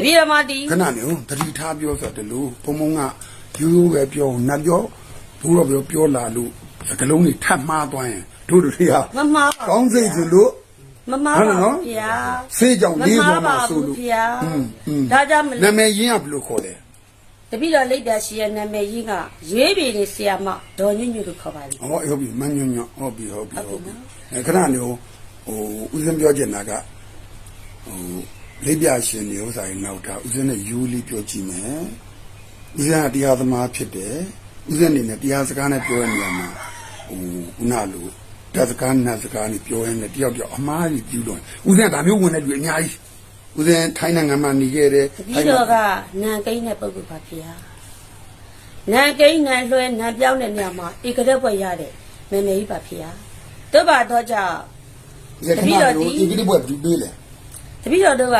တတိယမတီခဏနေဦးတတိထားပြောဆိုတယ်လို့ဘုံဘုံကရိုးရိုးပဲပြောနတ်ပြောဘူးတော့ပြောပြောလာလို့စကလုံးတွေထပ်မှားသွားရင်တို့တို့တွေကမမှားပါကောင်းစိတ်ဆိုလို့မမပါဗျာဆေးကြောင့်လေးပေါ်မှာဆိုလို့ဗျာဒါကြောင့်မလို့နာမည်ရင်းကဘယ်လိုခေါ်လဲတပိတော်လိပ်ပြရှိရဲ့နာမည်ရင်းကရွေးပြည်နေဆရာမဒေါ်ညွညွလို့ခေါ်ပါလိမ့်ဟောဟုတ်ပြီမညွညွဟုတ်ပြီဟုတ်ပြီဟုတ်ပြီအဲခဏနေဟိုဦးစင်းပြောချင်တာကဟို လေးပြရှင်နေဥစ္စာရင်နောက်တာဦးစင်းနဲ့ယူလေးပြောကြည့်မယ်ဦးစင်းကတရားသမားဖြစ်တယ်ဦးစင်းအနေနဲ့တရားစကားနဲ့ပြောရနေရမှာဟိုခုနလိုတရားစကားနတ်စကားနဲ့ပြောရင်လည်းတယောက်တယောက်အမားကြီးပြုလို့ဦးစင်းကဒါမျိုးဝင်တဲ့လူအများကြီးဦးစင်းထိုင်းနိုင်ငံမှာနေခဲ့တယ်တပည့်တော်ကနန်ကိန်းတဲ့ပုဂ္ဂိုလ်ပါဗျာနန်ကိန်းနန်လွှဲနန်ပြောင်းတဲ့နေရာမှာဧကရက်ဘွက်ရတဲ့မမေကြီးပါဗျာတို့ပါတော့ကြောင့်ဒီခဏလိုဒီကိတိဘွယ်ပြီးပေးလေ တပည့်တော်တို့က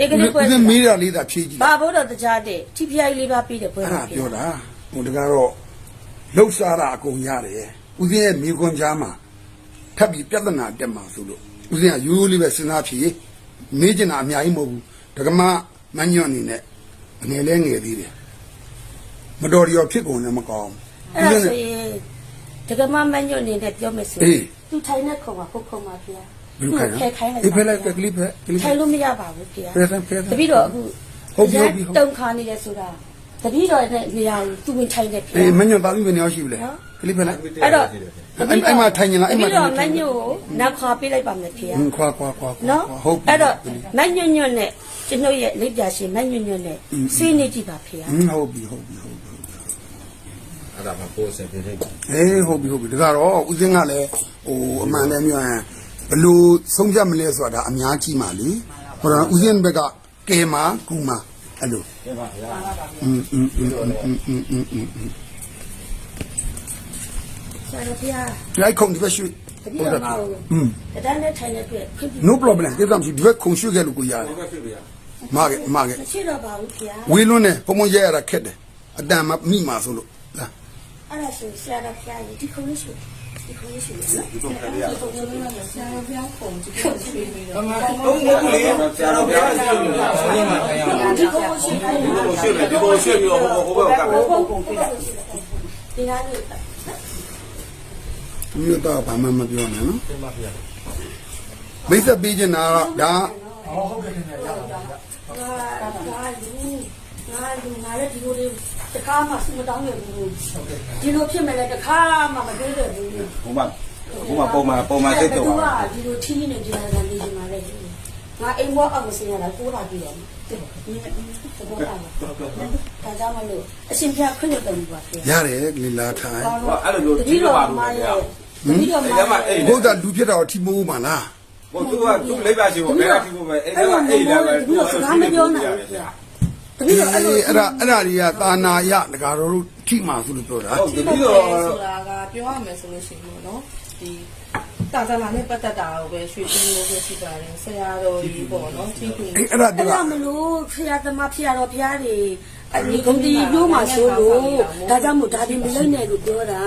ဧကရက်ဘွက်ဦးစင်းမေးတာလေးသာဖြေးကြည့်ဘာဘုဒ္ဓတရားတဲ့ထိပြိုင်လေးပါပြီးတဲ့ဘွက်အဲ့ပါဒါဗျာပြောတာဟိုတကားတော့လှုပ်ရှားတာအကုန်ရတယ်ဦးစင်းရဲ့မိခွန်ကြားမှာထပ်ပြီးပြဿနာတက်မှာဆိုလို့ဦးစင်းကရိုးရိုးလေးပဲစဉ်းစားဖြေမေးချင်တာအများကြီးမဟုတ်ဘူးဒကမမညွန့်အနေနဲ့ငယ်လဲငယ်သေးတယ်မတော်ရောဖြစ်ကုန်လည်းမကောင်းအဲ့ဘူးဒါဦးစင်းဆိုရင်ဒကမမညွတ်အနေနဲ့ပြောမယ်ဆိုအေးရင်သူထိုင်တဲ့ခုံမှာခုတ်ခုံမှာဗျာ ဘယ်လိုခိုင်းဖယ်ခိုင်းလိုက်အေးဖဲလိုက်ကလေးဖဲကလေးထိုင်လို့မရပါဘူးဗျာဖဲစမ်းဖဲစမ်းတပည့်တော်အခုဟုတ်ပြီဟုတ်ပြီဟုတ်ပြီတုံခါနေတယ်ဆိုတာတပည့်တော်နဲ့နေရာကိုသူဝင်ထိုင်တယ်ဗျာအေးမညွန့်သားပြီးဘယ်နေရာရှိပြီလဲနော်ကလေးဖဲလိုက်အဲ့တော့အဲ့အဲ့မှာထိုင်နေလားအဲ့မှာတပည့်တော်ထိုမင်နေညွတ်ကိုနောက်ခါပေးလိုက်ပါမယ်ဗျာဟင်းခွာခွာခွာခွာနော်ဟုတ်ပြီအဲ့တော့မညွတ်ညွတ်နဲ့ကျွန်တော်ရဲ့လက်ပြရှင်မညွတ်ညွတ်နဲ့ဆွေးနေကြည့်ပါဗျာဟင်းဟုတ်ပြီဟုတ်ပြီဟုတ်ပြီအဲ့ဒါမှပို့စင်ပြနေပြီအေးဟုတ်ပြီဟုတ်ပြီဒါကတော့ဦးစင်းကလည်းဟိုအမှန်တည်းပြောရင်ဘ လို့ဆုံးဖြတ်မလဲဆိုတာဒါအများကြီးမှလीဟိုတော့ဦးစင်းဘက်ကကဲမှာကူမှာအဲ့လို ကျင်းပါဗျာ อืมอืมอืมอืมอืมอืมอืมอืม ဆရာတော်ဗျာ လိုက်ခုံဒီဘက်ရွှေ့ တပည့်တော်ကို อืม တဒန်းနဲ့ထိုင်တဲ့အတွက်ခွင့်ပြု no problem ကိစ္စမရှိဒီဘက်ခုံရွှေ့ခဲ့လို့ကိုရတယ် ဘယ်ဖြစ်ဗျာ မခဲ့မခဲ့ မရှိတော့ပါဘူးဗျာ ဝေးလွန်းနေပုံမရရတာခက်တယ်အတန်မမိမှာဆိုလို့လာ အဲ့ဒါဆိုဆရာတော်ဗျာဒီခုံလေးရှိ ဒီကုန်းခရီးရအောင်ဆရာတော်ဘုရားပုံကြည့်လို့ရှိနေတယ်။အမဘုန်းဘုန်းလေးဆရာတော်ဘုရားရှိနေတယ်။ဘုန်းမှာတရား။ဒီကုန်းရှိတယ်ဒီကုန်းရှိတယ်ဒီကုန်းရှိပြီးတော့ဟိုဟိုဘက်ကပဲ။ဒီနားလို့မြို့တော့ဘာမှမပြောနဲ့နော်။မိတ်ဆက်ပေးချင်တာကဒါဟုတ်ကဲ့ခင်ဗျာ။ဒါဒါလူ ငါလူငါလည်းဒီလိုလေးတခါမှစမတောင်းရဘူးဒီလိုဖြစ်မဲ့လည်းတခါမှမတွေးရဘူးဟိုမှာဟိုမှာပုံမှန်ပုံမှန်စိတ်တော့သူကဒီလိုထီးနေကြတာနေကြမှာလေငါအိမ်ဘောအောင်မစင်ရတာကိုးတာပြီးတယ်ဒီတော့တာဒါကြောင့်မလို့အရှင်ပြခွင့်လုပ်တယ်ပါဗျာရတယ်လီလာထိုင်အဲ့လိုမျိုးကြီးတော့ပါလို့ဗျာတတိတော်မှာအဲ့ဘုရားလူဖြစ်တော့ထိမိုးမှာလားဟိုသူကသူလိပ်ပါရှိဖို့ဘယ်ကထိဖို့ပဲအဲ့ဒါကအဲ့ဒါပဲဒီလိုစကားမပြောနိုင်ဘူးဗျာ တတိတော်အဲ့လိုအေးအဲ့ဒါအဲ့ဒါတွေကသာနာယတကာတော်တို့ထိမှာဆိုလို့ပြောတာဟုတ်တဒီပီလိုတော့ဆိုတာကပြောရမယ်ဆိုလို့ရှိရင်ပေါ့နော်ဒီတာဇာလာနဲ့ပတ်သက်တာကိုပဲရွှေပြည်လို့ပဲရှိပါတယ်ဆရာတော်ကြီးပေါ့နော်ချင်းကူအေးအဲ့ဒါတအဲ့ကဒါမလို့ဖရာသမားဖရာတော်ဖရာတွေအဒီဂုံတီမျိုးမှာဆိုလို့ဒါကြောင့်မို့ဒါဒီမလိမ့်နဲ့လို့ပြောတာ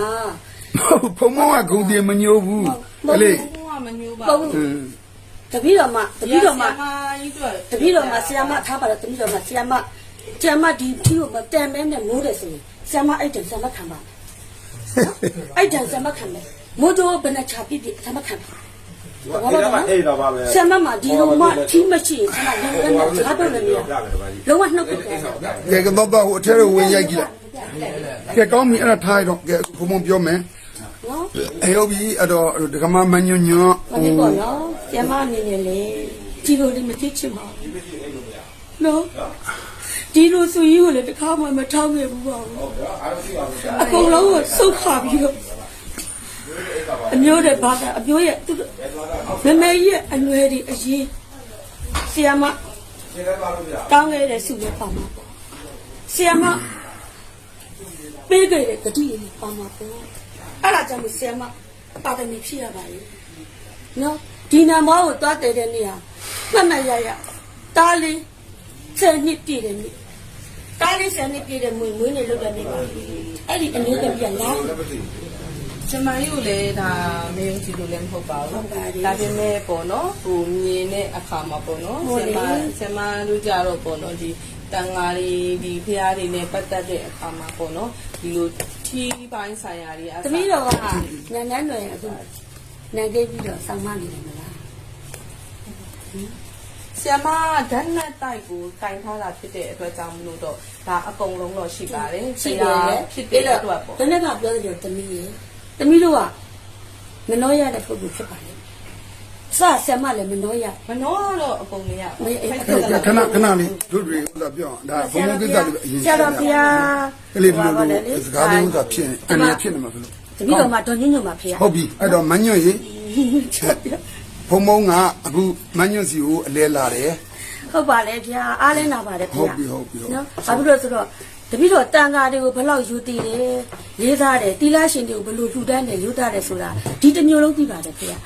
ဖုံမောကဂုံတင်မညိုးဘူးကလေးဘုရားမညိုးပါဟုတ်ဘူးတပည့်တော်မှာတပည့်တော်မှာဆရာမကြီးတို့တပည့်တော်မှာဆရာမထားပါတော့တပည့်တော်မှာဆရာမ ဆရာမဒီဖြီးကိုမတန်မဲနဲ့မိုးတယ်ဆိုရင်ဆရာမအဲ့တန်ဆရာမခံပါအဲ့တန်ဆရာမခံမယ်မိုးတော့ဘယ်နဲ့ချပြပြဆရာမခံပါအဲ့ဒါမှအဲ့ဒါပါပဲဆရာမမှာဒီလိုမှထီးမရှိရင်ဆရာမလည်းလည်းစကားတော့လည်းမရလုံးဝနှုတ်ပြတယ်ကဲကတော့တော့ဟိုအထက်ကိုဝင်ရိုက်ကြည့်လိုက်ကဲကောင်းပြီအဲ့ဒါထားရတော့ကဲဘုံဘုံပြောမယ်နော်အေးဟုတ်ပြီအဲ့တော့ဒကမမညွညွဘာဖြစ်ပေါ်နော်ဆရာမအနေနဲ့လေဒီလိုလေးမသိချင်ပါဘူးနော် ဒီလိုဆိုရင်ကိုလည်းတစ်ခါမှမထောက်ခဲ့ဘူးပါဘူးအကုန်လုံးကိုစုတ်ခါပြီးတော့အမျိုးတဲ့ဘာသာအမျိုးရဲ့သူတို့မမေကြီးရဲ့အနွယ်ဒီအရေးဆီယမတောင်းခဲ့တဲ့စုလည်းပါမှာပေါ့ဆီယမပေးခဲ့တဲ့ဂတိလည်းပါမှာပေါ့အဲ့ဒါကြောင့်မို့ဆီယမပါတမီဖြစ်ရပါလေနော်ဒီနံမောကိုသွားတယ်တဲ့နေရာမှတ်မှတ်ရရတားလေးဆယ်နှစ်ပြည့်တယ်နေ့ တားလေးဆယ်နှစ်ပြည့်တယ်မွေမွေးနေလို့တဲ့နေ့ပါအဲ့ဒီအနေနဲ့ပြန်လာတယ်ကျမကြီးကိုလည်းဒါမယုံကြည်လို့လည်းမဟုတ်ပါဘူးဒါပေမဲ့ပေါ့နော်ဟိုမြင်တဲ့အခါမှာပေါ့နော်ကျမကျမတို့ကြတော့ပေါ့နော်ဒီတန်ဃာတွေဒီဖះတွေနဲ့ပတ်သက်တဲ့အခါမှာပေါ့နော်ဒီလိုထီးပိုင်းဆိုင်ရာတွေအသမီးတော်ကညံညမ်းတွေအခုနန်ခဲ့ပြီးတော့ဆောင်းမနေတယ်မလား ဆရာမဓာတ်နဲ့တိုက်ကိုကင်ထားတာဖြစ်တဲ့အတွက်ကြောင့်မလို့တော့ဒါအကုန်လုံးတော့ရှိပါတယ်ရှိတယ်လေဖြစ်တဲ့အတွက်ပေါ့တနေ့ကပြောတယ်သမီးရေသမီးတို့ကမနှောရတဲ့ပုဂ္ဂိုလ်ဖြစ်ပါလေစဆရာမလည်းမနှောရမနှောတော့အကုန်လေးရမင်းအဲ့ခဏခဏခဏလေးတို့တွေဥစ္စာပြောအောင်ဒါဘုံဘုံကိစ္စလေးပဲအရင်ဆရာတော်ဘုရားကလေးလိုလိုစကားလေးဥစ္စာဖြစ်နေအနေဖြစ်နေမှာဆိုလို့တပည့်တော်မှာဒေါ်ညွန့်ညွန့်မှာဖေရဟုတ်ပြီအဲ့တော့မညွန့်ရေ ဘုံဘုံကအခုမညွန့်စီကိုအလဲလာတယ်ဟုတ်ပါလေဗျာအားလဲနာပါတယ်ဟုတ်ဗျာပြီဟုတ်ပြီဟုတ်နော်ဘာဖြစ်လို့လဲဆိုတော့တပည့်တော်တန်ဃာတွေကိုဘယ်လောက်ယူတည်တယ်လေးစားတယ်တီလာရှင်တွေကိုဘယ်လိုထူတန်းတယ်ယူတာတယ်ဆိုတာဒီတစ်မျိုးလုံးသိပါတယ်ဗျာ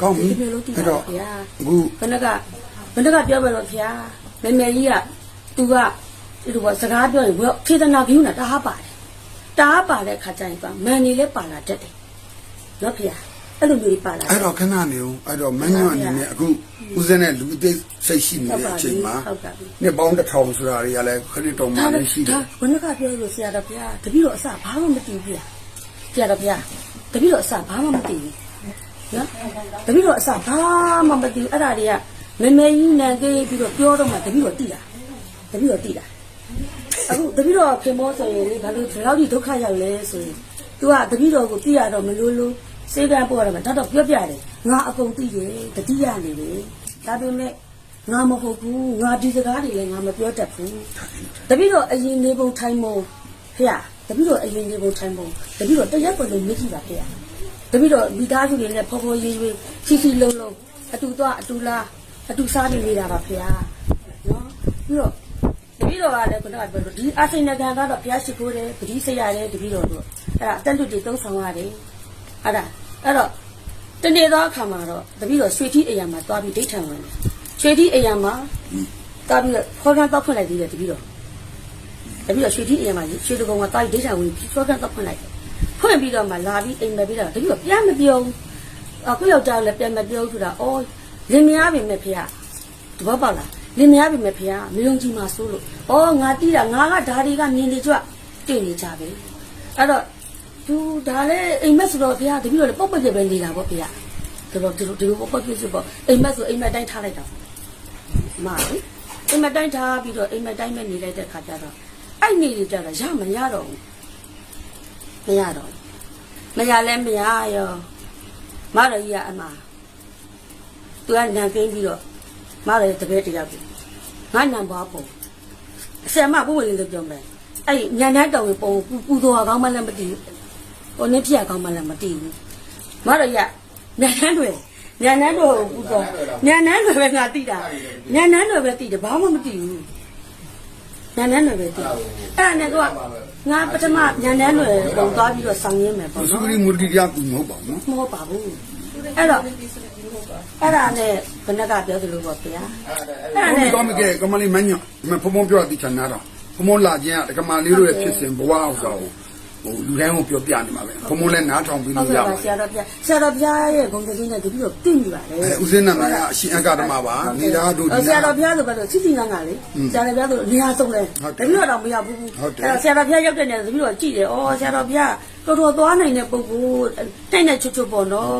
ကောင်းပြီဒီမျိုးလုံးသိပါအဲ့တတော့ယ်ဗျာအခုဘယ်နှကဘယ်နှကပြောမယ်တော့ဗျာမမေကြီးကသူကဒီလိုစကားပြောရင်ဝေသနာကယူနာတအားပါတယ်တအားပါတဲ့ခါကျရင်ကမန်နေလဲပါလာတတ်တယ်နော်ဗျာ အဲ့လိုမျိုးပါလာအဲ့တော့ခဏနေဦးအဲ့တော့မညွန့်အနေနဲ့အခုဦးစင်းတဲ့လူအသိစိတ်ရှိနေတဲ့အချိန်မှာဟုတ်ပါပြီနှစ်ပေါင်းတစ်ထောင်ဆိုတာတွေကလည်းခရစ်တော်မှာလည်းရှိတယ်ဘယ်နှကပြောလို့ဆရာတော်ဘုရားတပည့်တော်အစဘာမှမသိဘူးဗျာဆရာတော်ဘုရားတပည့်တော်အစဘာမှမသိဘူးနော်တပည့်တော်အစဘာမှမသိဘူးအဲ့ဒါတွေကမမေကြီးနန်သေးပြီးတော့ပြောတော့မှတပည့်တော်သိတာတပည့်တော်သိတာအခုတပည့်တော်ခင်မောဆိုရင်လေဘာလို့ဒီလောက်ကြီးဒုက္ခရောက်လဲဆိုရင် तू ကတပည့်တော်ကိုသိရတော့မလို့လို့ စေကံပေါ်တော့မှတော့တော့ပြောပြတယ်ငါအကုန်သိတယ်တတိယနေလေဒါပေမဲ့ငါမဟုတ်ဘူးငါဒီစကားတွေလည်းငါမပြောတတ်ဘူးတပည့်တော်အရင်နေပုံထိုင်ပုံဖေရတပည့်တော်အရင်နေပုံထိုင်ပုံတပည့်တော်တရက်ကိုလည်းမြည်ကြည့်ပါဖေရတပည့်တော်မိသားစုတွေနဲ့ဖော်ဖော်ရေးရေးချီချီလုံးလုံးအတူသွားအတူလားအတူစားနေနေတာပါဖေရနော်ပြီးတော့တပည့်တော်ကလည်းခုနကပြောလို့ဒီအစိန်နဂန်ကတော့ဘုရားရှိခိုးတယ်ပတိစိတ်ရတယ်တပည့်တော်တို့အဲ့ဒါအတက်လူတွေသုံးဆောင်ရတယ် အဲ့ဒါအဲ့တော့တနေ့သောအခါမှာတော့တပည့်တော်ရွှေတိအရာမှာသွားပြီးဒိဋ္ဌံဝင်တယ်ရွှေတိအရာမှာသွားပြီးတော့ခေါ်ခံတော့ဖွင့်လိုက်သေးတယ်တပည့်တော်တပည့်တော်ရွှေတိအရင်မှာရွှေတကုံကတားဒိဋ္ဌာဝင်ပြီးစောကန်တော့ဖွင့်လိုက်တယ်ဖွင့်ပြီးတော့မှလာပြီးအိမ်မက်ပြီးတော့တပည့်တော်ပြန်မပြောဘူးအခုယောက်ျားလည်းပြန်မပြောဘူးဆိုတာအော်လင်မယားပြီမဲ့ဖေကတဘောပေါက်လားလင်မယားပြီမဲ့ဖေကမယုံကြည်မှဆိုးလို့အော်ငါတီးတာငါကဓာရီကမြင်နေကြွတည်နေကြပဲအဲ့တော့ သူဒါလည်းအိမ်မက်ဆိုတော့ဖေကတပည့်တော်လည်းပုတ်ပုတ်ပြပဲနေတာပေါ့ဖေကဒီလိုဒီလိုဒီလိုပုတ်ပုတ်ပြစစ်ပေါ့အိမ်မက်ဆိုအိမ်မက်တိုင်းထားလိုက်တာမာလေအိမ်မက်တိုင်းထားပြီးတော့အိမ်မက်တိုင်းပဲနေလိုက်တဲ့ခါကျတော့အဲ့နေကြတာရမရတော့ဘူးမရတော့ဘူးမရလဲမရရောမတော်ကြီးကအမသူကနန်သိမ်းပြီးတော့မတော်ရဲ့တပည့်တယောက်ကြီးငါနံပါပုံအဆရာမပုံဝင်လေးပြောမယ်အဲ့ညံနှန်းတောင်ကိုပုံပူပူတော်ကောင်းမှလည်းမတည်ဘူး ဟိုနေ့ပြကောင်းမှလည်းမတည်ဘူးမတော်ကြီးကညံနှန်းတွေညံနှန်းတွေပူတော်ညံနှန်းတွေပဲငါတိတာညံနှန်းတွေပဲတိတယ်ဘာမှမတည်ဘူးညံနှန်းတွေပဲတည်အဲ့ဒါနဲ့ကငါပထမညံနှန်းတွေပုံသွားပြီးတော့ဆောင်ရင်းမယ်ပေါ့သုနော်ခရီမူတိတရားကူမဟုတ်ပါဘူးနော်မဟုတ်ပါဘူးအဲ့တော့အဲ့ဒါနဲ့ဘယ်နှကပြောသလိုပေါ့ဗျာအဲ့ဒါဘုံနဲ့တော့မကဲကမလေးမညွန့်မဖုံဖုံပြောတိချာနာတော့ဖုံဖုံလာခြင်းကကမလေးတို့ရဲ့ဖြစ်စဉ်ဘဝဥစ္စာကို ဟိုလူတိုင်းကိုပြောပြနေမှာပဲဖုံဖုံလည်းနားထောင်ပြီးဟုတ်လို့ရကဲ့ပါပါဆရာတော်ပြဆရာတော်ပြရဲ့ဂုဏ်သတင်းနဲ့တပည့်တော့သိနေပါလေအဲဦးစင်းနာမည်ကအရှင်အကဓမ္မပါနေတာတို့ဒီဆရာတော်ပြဆိုတော့ချစ်စီငန်းကလေဆရာတော်ပြဆိုနေရာဆုံးလဲတပည့်တော်တော့မရဘူးအဲ့ဆရာတော်ပြရောက်တဲ့နေရာတပည့်တော်ကြည့်တယ်ဩဆရာတော်ပြတော်တော်သွားနိုင်တဲ့ပုံကိုတိုက်နဲ့ချွတ်ချွတ်ပေါ့နော်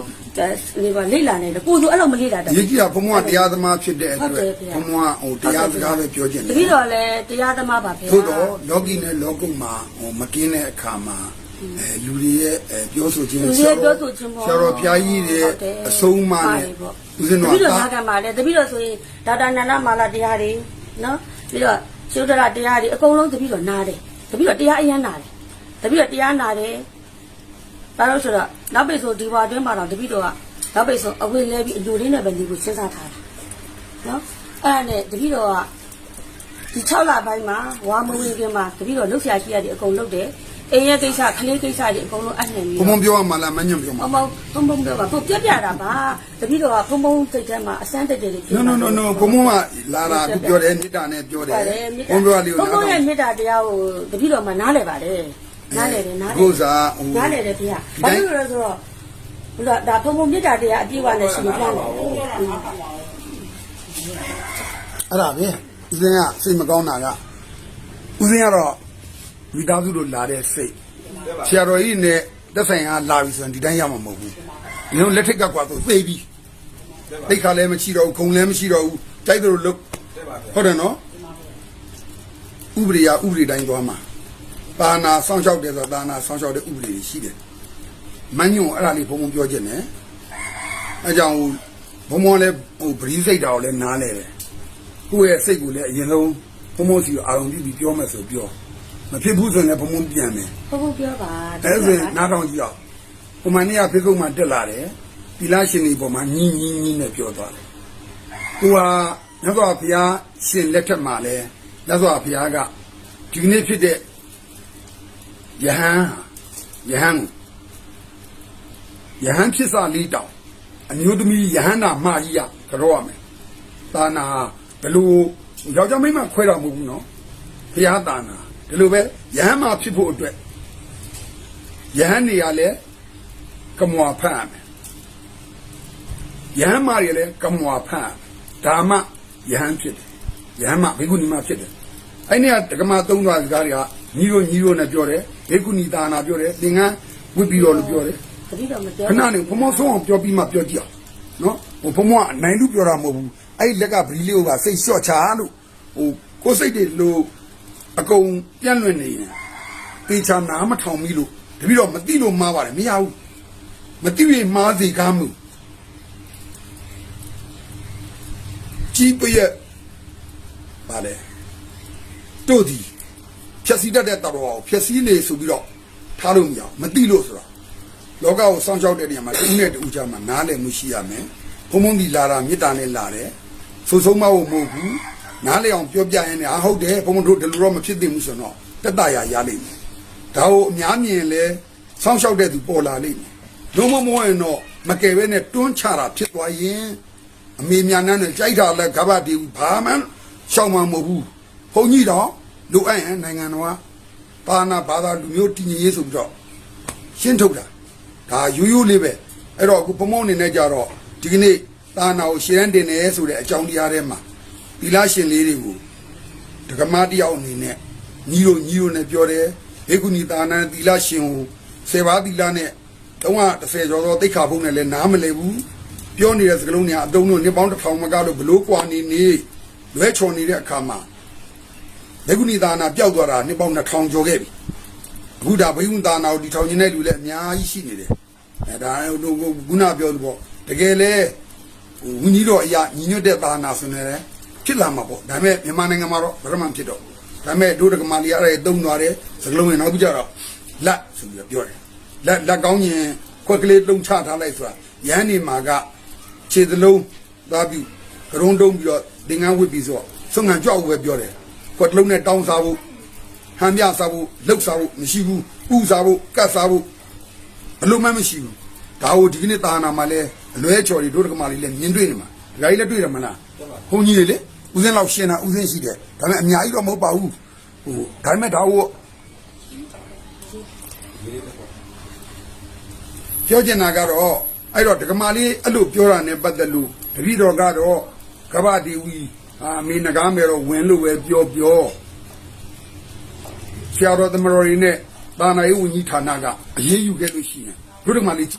ဒီပါလိလာနေတယ်ကိုဆိုအဲ့လိုမလိလာတတ်ရေးကြည့်တာဖုံဖုံကတရားသမားဖြစ်တဲ့အတွက်ဟုတ်တယ်ဗျာဖုံဖုံကဟိုတရားစကားပဲပြောခြင်းတတယ် ပည့်တော်လည်းတရားသမားပါဗျာ သို့တော့လောကီနဲ့လောကုမှာဟိုမကင်းတဲ့အခါမှာအဲလူတွေရဲ့အဲပြောဆိုခြင်းလူတွေပြောဆိုခြင်းပေါ့ဆရာတော်ဘုရားကြီးရဲ့ဟုတ်တယ်အဆုံးအမနဲ့ဦးဇင်းတတော်ပည့်တော်ကနာခံပါလေတပည့်တော်ဆိုရင်ဒေါက်တာနန္ဒမာလာတရားတွေနော်ပြီးတော့ရှုဒရတရားတွေအကုန်လုံးတပည့်တော်နားတယ်တပည့်တော်တရားအရန်နာတယ်တပည့်တော်တရားနာတယ် ဘာလို့ဆိုတော့နောက်ပိတ်ဆိုဒီဘွားအတွင်းမှာတော့တပည့်တော်ကနောက်ပိတ်ဆိုအဝေးလဲပြီးအလူလေးနဲ့ပဲနေကိုစဉ်းစားထားတာနော်အဲ့ဒါနဲ့တပည့်တော်ကဒီ6လပိုင်းမှာဝါမဝင်ခင်မှာတပည့်တော်လှုပ်ရှားရှိရတယ်အကုန်လုပ်တယ်အိမ်ရဲ့ကိစ္စခလေးကိစ္စတွေအကုန်လုံးအနှံ့ပြီးဘုံဘုံပြောရမှာလားမညွန့်ပြောမှာအမောဖုံဖုံတော့ပါဖုံပြပြတာပါတပည့်တော်ကဖုံဖုံစိတ်ထဲမှာအစမ်းတက်တယ်လို့ no no no no ဘုံဘုံကလာတာအခုပြောတယ်မေတ္တာနဲ့ပြောတယ်ပါတယ်မေတ္တာဘုံပြောလေးကိုဖုံဖုံနားရဲ့ထောင်မေတ္တာတရားကိုတပည့်တော်မှာနားလည်ပါတယ် နားလေတယ်နားလေကိုယ်စားဟိုနားလေတယ်ဖေကဘာလို့လဲဆိုတော့ဘုရားဒါဖုံဖုံမြတ်တာတရားအပြည့်အဝနဲ့ရှိလို့နားလေတယ်အဲ့ဒါပဲဦးစင်းကစိတ်မကောင်းတာကဦးစင်းကတော့မိသားစုတို့လာတဲ့စိတ်ဆရာတော်ကြီးနဲ့တက်ဆိုင်ကလာပြီဆိုရင်ဒီတိုင်းရမှာမဟုတ်ဘူးဒီလိုလက်ထက်ကကွာသူသိပြီတိတ်ခါလည်းမရှိတော့ဘူးခုံလည်းမရှိတော့ဘူးတိုက်တယ်လို့လုပ်ဟုတ်တယ်နော်ဥပဒေရဥပဒေတိုင်းသွားမှာ ပါနာစောင့်ရှောက်တယ်ဆိုတော့ပါနာစောင့်ရှောက်တဲ့ဥပဒေတွေရှိတယ်မညွန့်အဲ့ဒါလေးဘုံဘုံပြောခြင်းနဲ့အဲကြောင့်ဘုံဘုံလည်းဟိုပရိစိတ်တာကိုလည်းနားလဲတယ်ကိုယ့်ရဲ့စိတ်ကိုလည်းအရင်ဆုံးဘုံဘုံစီကိုအာရုံပြုပြီးပြောမယ်ဆိုပြောမဖြစ်ဘူးဆိုရင်လည်းဘုံဘုံပြန်မယ်ဖုံဖုံပြောပါအဲဆိုရင်နားထောင်ကြည့်အောင်ဟိုမနေ့ကဖေကုတ်မှာတက်လာတယ်ဒီလားရှင်ဒီပေါ်မှာညီညီညီနဲ့ပြောသွားတယ်ကိုဟာမြတ်စွာဘုရားရှင်လက်ထက်မှာလဲမြတ်စွာဘုရားကဒီကနေ့ဖြစ်တဲ့ ယဟန်ယဟန်ယဟန်ဖြစ်စာလေးတောင်အမျိုးသမီးယဟန်နာမကြီးရကြောရမယ်တာနာဘယ်လိုယောက်ျားမိန်းမခွဲတော်မဟုတ်ဘူးနော်ဘုရားတာနာဒီလိုပဲယဟန်မှာဖြစ်ဖို့အတွက်ယဟန်နေရလဲကမွာဖတ်ရမယ်ယဟန်မာရလဲကမွာဖတ်ရမယ်ဒါမှယဟန်ဖြစ်တယ်ယဟန်မှာဘေကုဏီမှာဖြစ်တယ်အဲ့ဒီကဒကမာသုံးသွားစကားတွေက ညီတို့ညီတို့နဲ့ပြောတယ်ဘေကုဏီတာနာပြောတယ်သင်္ကန်းဝိပ္ပိရောလို့ပြောတယ်တတိတော့မပြောခဏနေဘုံမောဆုံးအောင်ပြောပြီးမှပြောကြည့်အောင်နော်ဟိုဘုံမောကအနိုင်လူပြောတာမဟုတ်ဘူးအဲ့ဒီလက်ကဗီလေးကိုကစိတ်လျှော့ချလို့ဟိုကိုယ်စိတ်တွေလို့အကုန်ပြန့်လွင့်နေရင်တေချာနားမထောင်မိလို့တပည့်တော့မသိလို့မှားပါတယ်မရဘူးမသိရင်မှားစေကားမှုကြီးပရဲ့ပါလေတို့ဒီ ဖြက်စီတတ်တဲ့တော်တော်ကိုဖြက်စီနေဆိုပြီးတော့ထားလို့မရအောင်မသိလို့ဆိုတော့လောကကိုစောင့်ရှောက်တဲ့နေရာမှာတူနဲ့တူကြမှာနားလည်မှုရှိရမယ်။ဘုံဘုံဒီလာတာမေတ္တာနဲ့လာတယ်။ဆိုဆုံးမဟုတ်မဟုတ်ဘူး။နားလည်အောင်ပြောပြရင်လည်းအာဟုတ်တယ်ဘုံဘုံတို့ဒီလိုတော့မဖြစ်သင့်ဘူးဆိုတော့တက်တရာရလိမ့်မယ်။ဒါကိုအများမြင်လဲစောင့်ရှောက်တဲ့သူပေါ်လာလိမ့်မယ်။လုံးမမောရင်တော့မကယ်ပဲနဲ့တွန်းချတာဖြစ်သွားရင်အမေများနဲ့ကြိုက်တာလဲကဘာတီဘာမှရှောင်မှာမဟုတ်ဘူး။ဘုံကြီးတော့ လူအိုင်နိုင်ငံတော်ကပါနာဘာသာလူမျိုးတည်ငြိမ်ရေးဆိုပြီးတော့ရှင်းထုတ်တာဒါရိုးရိုးလေးပဲအဲ့တော့အခုပမောအနေနဲ့ကြတော့ဒီကနေ့သာနာကိုရှင်းတင်နေဆိုတဲ့အကြောင်းတရားထဲမှာသီလရှင်လေးတွေကိုဒကမတယောက်အနေနဲ့ညီတို့ညီတို့နဲ့ပြောတယ်ဘေကုဏီသာနာသီလရှင်ကိုဆေဘာသီလနဲ့330ကျော်သောတိတ်ခါဖုံးနဲ့လည်းနားမလည်ဘူးပြောနေတဲ့စကလုံးတွေကအတုံးတို့နှစ်ပေါင်းတစ်ထောင်မကလို့ဘလို့ကွာနေနေလွဲချော်နေတဲ့အခါမှာ ဘေကုဏီသာနာပျောက်သွားတာနှစ်ပေါင်း2000ကျော်ခဲ့ပြီအခုဒါဘိဝန္တာနာကိုဒီထောင်ခြင်းတဲ့လူလည်းအများကြီးရှိနေတယ်အဲဒါတို့ခုနပြောလို့ပေါ့တကယ်လဲဟိုဝင်းကြီးတော်အရာညီညွတ်တဲ့သာနာဆိုနေတယ်ဖြစ်လာမှာပေါ့ဒါပေမဲ့မြန်မာနိုင်ငံမှာတော့ဗရမန်ဖြစ်တော့ဘူးဒါပေမဲ့တို့တကမာလီအဲ့ဒါတုံသွားတယ်စကလုံးဝင်နောက်ပြီးကြတော့လက်ဆိုပြီးတော့ပြောတယ်လက်လက်ကောင်းရင်ခွက်ကလေးတုံချထားလိုက်ဆိုတာရန်နေမှာကခြေသလုံးသားပြုကရုံးတုံးပြီးတော့တင်ငန်းဝစ်ပြီးဆိုတော့ဆုံးငံကြောက်ဝဲပြောတယ် ခွက်တစ်လုံးနဲ့တောင်းစားဖို့ဟန်ပြစားဖို့လှုပ်စားဖို့မရှိဘူးဥစားဖို့ကတ်စားဖို့ဘလို့မှမရှိဘူးဒါကိုဒီကနေ့တာနာမှာလဲအလွဲချော်တွေတို့တကမာလေးလဲမြင်တွေ့နေမှာဒါကြီးလည်းတွေ့ရမလားဘုန်းကြီးတွေလေဦးစင်းလောက်ရှင်းတာဦးစင်းရှိတယ်ဒါပေမဲ့အများကြီးတော့မဟုတ်ပါဘူးဟိုဒါပေမဲ့ဒါကိုပြောချင်တာကတော့အဲ့တော့ဒကမာလေးအဲ့လိုပြောတာနဲ့ပတ်သက်လို့တပည့်တော်ကတော့ကဗ္ဗဒေဝီ အာအမေနဂါမဲတော့ဝင်လို့ပဲပြောပြောဆရာတော်သမတော်တွေနဲ့တာနာရေးဝန်ကြီးဌာနကအရေးယူခဲ့လို့ရှိရင်တို့ဒီမှာလေး